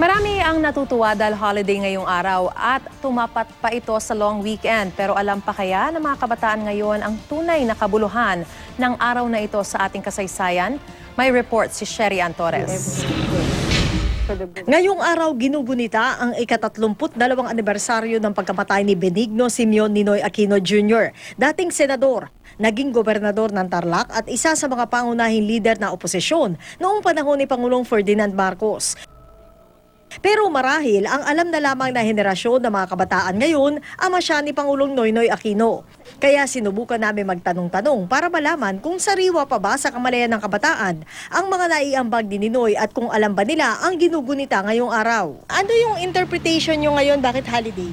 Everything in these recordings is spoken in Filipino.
Marami ang natutuwa dahil holiday ngayong araw at tumapat pa ito sa long weekend. Pero alam pa kaya ng mga kabataan ngayon ang tunay na kabuluhan ng araw na ito sa ating kasaysayan? May report si Sherry Ann Torres. Ngayong araw, ginugunita ang ikatatlumput dalawang anibersaryo ng pagkamatay ni Benigno Simeon Ninoy Aquino Jr., dating senador, naging gobernador ng Tarlac at isa sa mga pangunahing lider na oposisyon noong panahon ni Pangulong Ferdinand Marcos. Pero marahil, ang alam na lamang na henerasyon ng mga kabataan ngayon, ama siya ni Pangulong Noynoy Aquino. Kaya sinubukan namin magtanong-tanong para malaman kung sariwa pa ba sa kamalayan ng kabataan ang mga naiambag ni Ninoy at kung alam ba nila ang ginugunita ngayong araw. Ano yung interpretation nyo ngayon? Bakit holiday?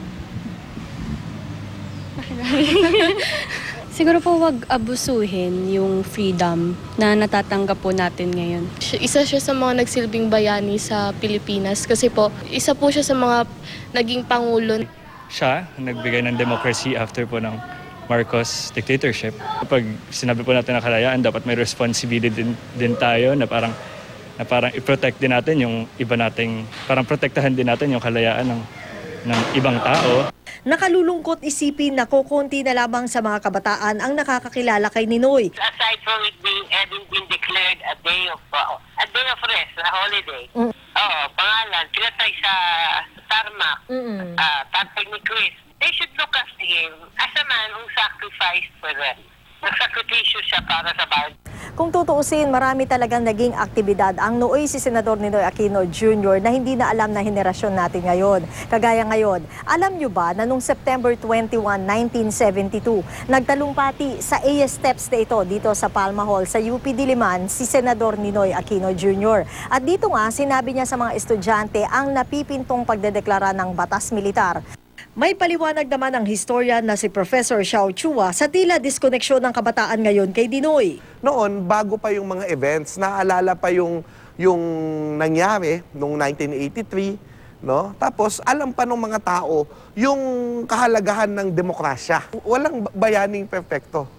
Siguro po wag abusuhin yung freedom na natatanggap po natin ngayon. Isa siya sa mga nagsilbing bayani sa Pilipinas kasi po isa po siya sa mga naging pangulo siya nagbigay ng democracy after po ng Marcos dictatorship. Kapag sinabi po natin na kalayaan, dapat may responsibility din, din tayo na parang na parang i-protect din natin yung iba nating, parang protektahan din natin yung kalayaan ng, ng ibang tao. Nakalulungkot isipin na kukunti na lamang sa mga kabataan ang nakakakilala kay Ninoy. aside from it being having been declared a day of uh, a day of rest, a holiday. Mm. Oo, pangalan, pinatay sa tarmac, Mm-mm. uh, tatay ni Chris. They should look at him as a man who sacrificed for them. Nagsakripisyo siya para sa bayan. Kung tutuusin, marami talagang naging aktibidad ang nooy si Senador Ninoy Aquino Jr. na hindi na alam na henerasyon natin ngayon. Kagaya ngayon, alam nyo ba na noong September 21, 1972, nagtalumpati sa AS Steps na ito dito sa Palma Hall sa UP Diliman si Senador Ninoy Aquino Jr. At dito nga, sinabi niya sa mga estudyante ang napipintong pagdedeklara ng batas militar. May paliwanag naman ang historian na si Professor Xiao Chua sa tila diskoneksyon ng kabataan ngayon kay Dinoy. noon, bago pa yung mga events, naalala pa yung, yung nangyari noong 1983, no? Tapos, alam pa ng mga tao yung kahalagahan ng demokrasya. Walang bayaning perfecto.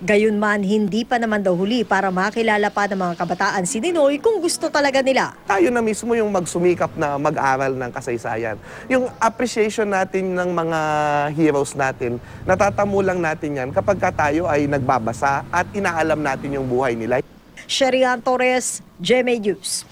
Gayunman, hindi pa naman daw huli para makilala pa ng mga kabataan si Ninoy kung gusto talaga nila. Tayo na mismo yung magsumikap na mag-aral ng kasaysayan. Yung appreciation natin ng mga heroes natin, natatamo lang natin yan kapag ka tayo ay nagbabasa at inaalam natin yung buhay nila. Sherian Torres, GMA News.